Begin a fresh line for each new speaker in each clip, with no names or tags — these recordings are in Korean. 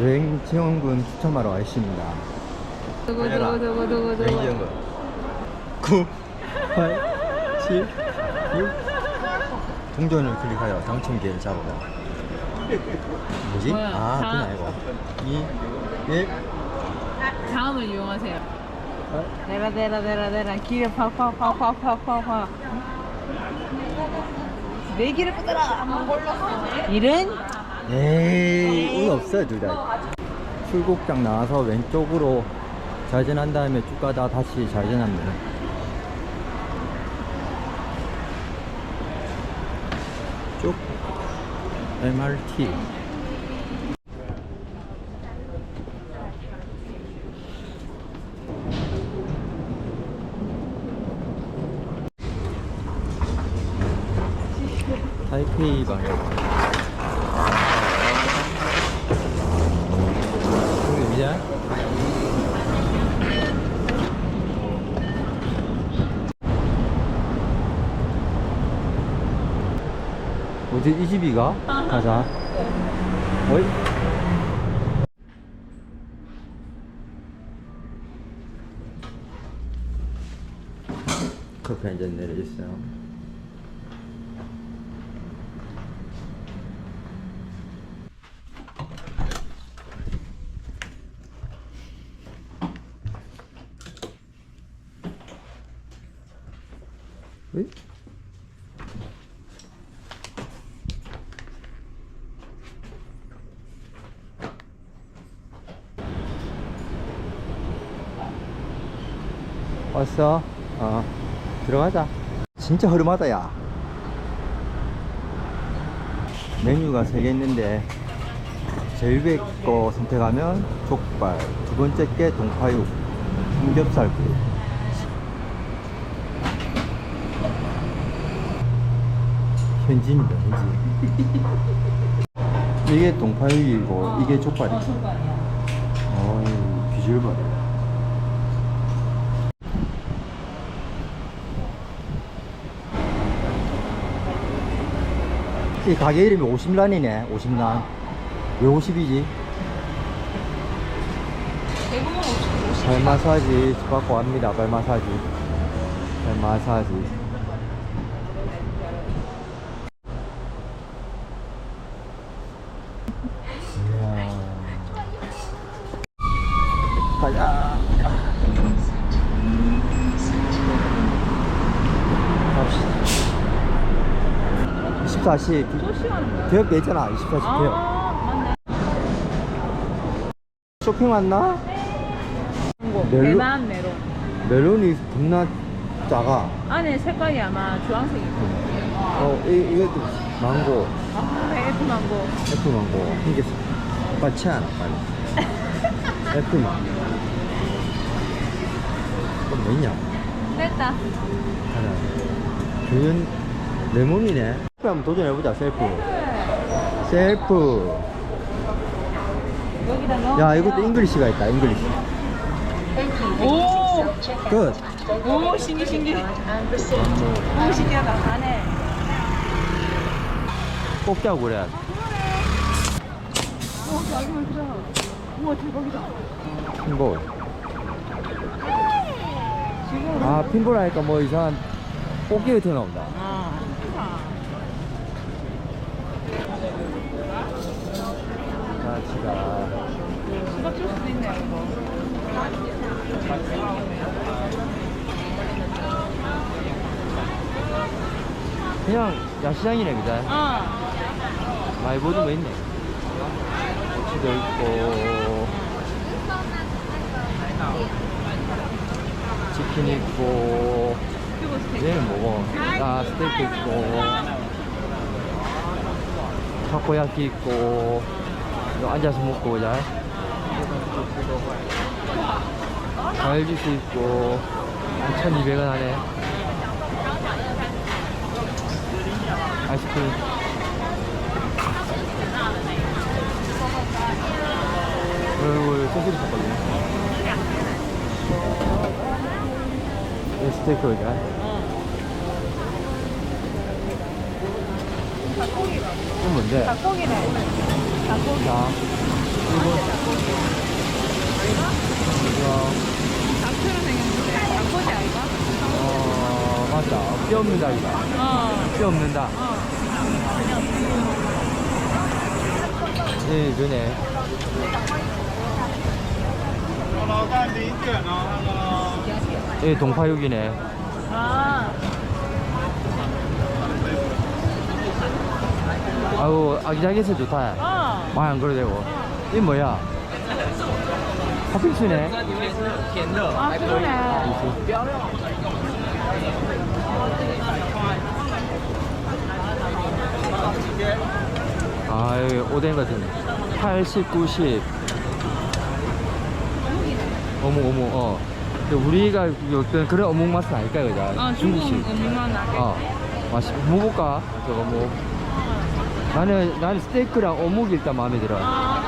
여행 추첨하러 와 있습니다.
누구
해라.
누구 누구 누구 누구
여행 지원금 9, 8, 7, 6 동전을 클릭하여 당첨 기회를 잡아봐. 뭐지?
뭐야?
아, 그건
다-
아니고. 2, 1.
다음을 이용하세요.
어?
내라 내라 내라 내라 길에 팍팍팍팍팍팍팍 내 길을 끄더라 이른
에이, 운 없어, 둘 다. 출국장 나와서 왼쪽으로 좌회전한 다음에 쭉 가다가 다시 돼. 쭉 MRT. 타이페이 방향. 이 집이가? 가자. 어이? 커피 한 잔 내려주세요. 어 왔어? 어 들어가자. 진짜 허름하다 야. 메뉴가 3개 있는데 제일 위에 거 선택하면 족발 두 번째 게 동파육 삼겹살국 현지입니다 현지. 이게 동파육이고 이게 족발이야. 어이 비주얼 봐 이 가게 이름이 50란이네 50란. 왜 50이지?
대부분 없이
발 마사지 받고 갑니다 발 마사지. 발 마사지. 이야. 가자 갑시다 24시
소시하는 거야
개업 되잖아 24시 개업
아 맞네
쇼핑 왔나?
대만 메론
멜론이 겁나 작아
안에 색깔이 아마 주황색일 거예요
어, 이, 이것도 망고,
아 F 망고
애플 망고. 이게 빨치 않아, 빨리. 애플 망고. 그럼 뭐냐?
됐다
하나. 교연, 레몬이네. 셀프 한번 도전해보자, 셀프. 셀프.
여기다 넣어
야, 이것도 잉글리시가 있다, 잉글리시.
오!
끝.
오 신기 신기 오 신기하다 안에
꼭 짜고 그래.
오 자기만 크다 우와 대박이다
핀볼.
지금
아, 핀볼 하니까 뭐 이상한 꽃게 같은 거 나온다.
아
자치가.
수박 줄 수도 있네요 이거
그냥 야시장이네, 그자?
어
보던 거 있네. 고추도 있고, 치킨 있고, 얘는 뭐고, 아, 스테이크 있고, 타코야키 있고, 이거 앉아서 먹고, 자. 과일 주스 있고, 2,200원 하네. 아이스크림. 그리고 소시지 샀거든요. 이 스테이크 여 기가. 이건 뭔데?
닭고기네 닭고기
자, 이거
닭처럼 생겼는데. 닭꼬지 아이가?
어 맞다 뼈 없는 닭이다
어.
뼈 없는 닭
어.
예, 전에
老干零点哦，那个。
예, 동파육이네
아.
아우 아기자기해서 좋다
어.
많이 안 그래도 되고 이 뭐야 팥빙수네
아, 그러네.
아 여기 오뎅 같은 80, 90 어묵 어묵 어 근데 우리가 어떤 그런 어묵 맛은 아닐까 그죠?
어, 중국
중국식
음식만 나게.
어 맛있 먹어볼까? 저 어묵 나는 나는 스테이크랑 어묵이 일단 마음에 들어
아.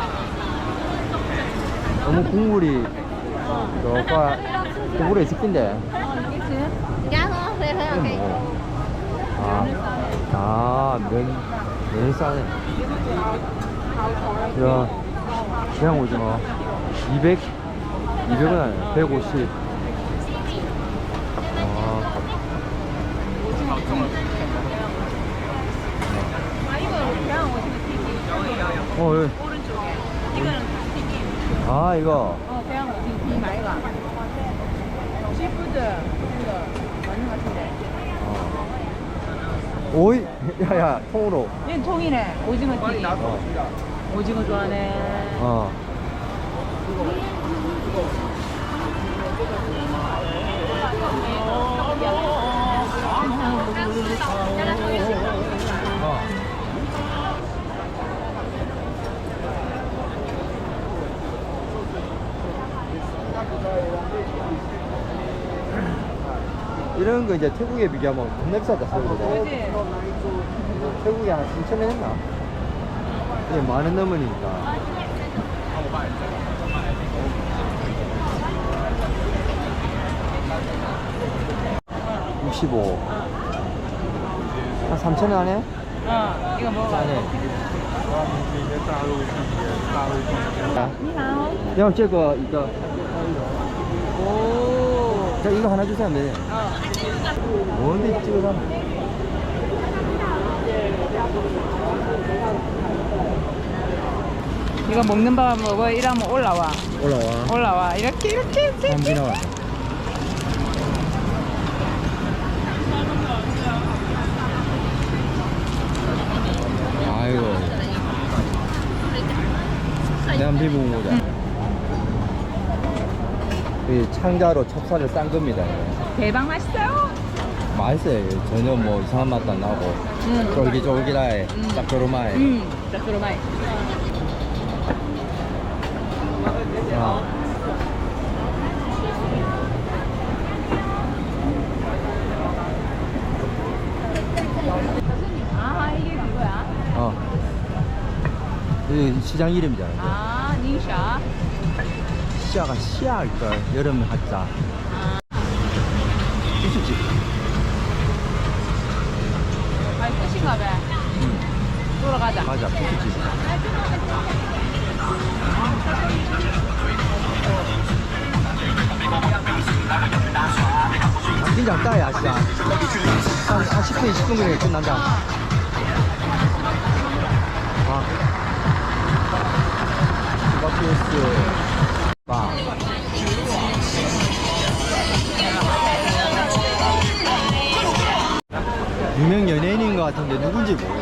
어묵 국물이 저가 국물에
thôi ok.
아, 아, 면, 싸네. 야, 그냥 오징어. 200, 200원 아니야. 150. 아,
아, 이거 그냥 오징어
어, 예.
오른쪽에. 이거는 튀김.
아, 이거.
어, 그냥 오징어 튀김 말가. 시푸드. 이거 맞는 것 같은데.
어. 오이, 야, 야, 통으로.
얘는 통이네. 오징어 튀김.
어.
오징어 좋아하네.
어. 어. 이런 거 이제 태국에 비교하면 겁나 비싸다 서울보다
그지?
태국이 한 3천 원 했나? 이게 만원 넘으니까 65. 한 3천 원 하네?
어, 이거 먹어봐.
싸네.
大陆地铁，大陆地铁。
자,
你好.
형, 저거, 이거.
오.
자, 이거 하나 주세요, 네.
어.
뭔데 찍어서?
이거 먹는 밥 먹어 이러면 올라와.
올라와.
올라와. 이렇게 이렇게 이렇게.
한비 나왔다. 아이고. 내한 비 보자. 이 창자로 찹쌀을 싼 겁니다. 이거.
대박 맛있어요.
맛있어요. 전혀 뭐 이상한 맛도 안 나고.
응.
쫄깃쫄깃하게,
음.
짭조름하게.
음. 자, 그러면
아.
아 이게 그거야.
어. 이 시장 이름이잖아.
아 닝샤.
시야가 시야일걸. 여름. 이수지.
아이 끝인가 봐.
응. 맞아, 이수지. 안 작다, 야, 시야. 한, 한 10분, 20분 그래, 끝난다. 아. 스바키스. 바. 유명 연예인인 것 같은데 누군지 모르겠어.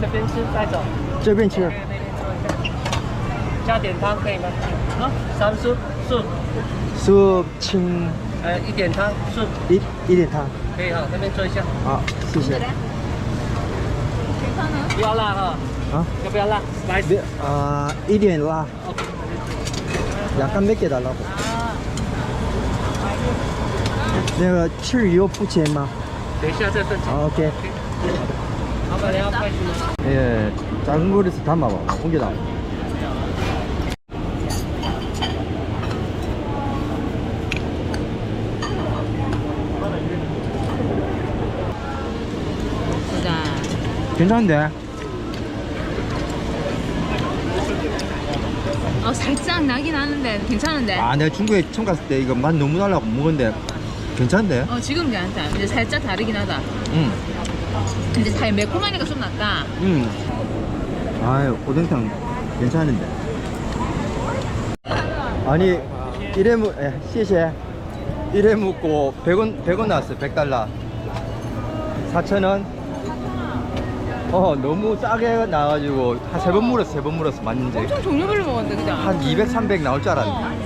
这边吃带走，
这边吃。
加点汤可以吗？啊，三素素，
수 칭,
呃，一点汤素，
一一点汤。
可以哈，那边坐一下，
啊，谢谢。
괜찮아?
不要辣哈。
어?
要不要辣？Spicy。
네, 아, 一点辣. 약간 맵게 달라고. 那个豉油不钱吗?
等一下再分钱。
아, 예, 작은 그릇에 담아봐. 옮겨다.
보자.
괜찮은데?
어 살짝 나긴 하는데 괜찮은데.
아, 내가 중국에 처음 갔을 때 이거 맛 너무 달라고 먹었는데 괜찮은데?
어 지금 괜찮다. 근데 살짝 다르긴 하다.
응.
근데 살 매콤하니까 좀 낫다.
응. 아유, 오뎅탕 괜찮은데. 아니, 이래 무, 예, 시시해. 이래 묵고 100원, 100원 나왔어, 100달러. 4,000원. 어, 너무 싸게 나와가지고 한 세 번 물었어, 세 번 물었어, 맞는지.
엄청 종류별로 먹었는데 그죠?
한 200, 300 나올 줄 알았는데.
어.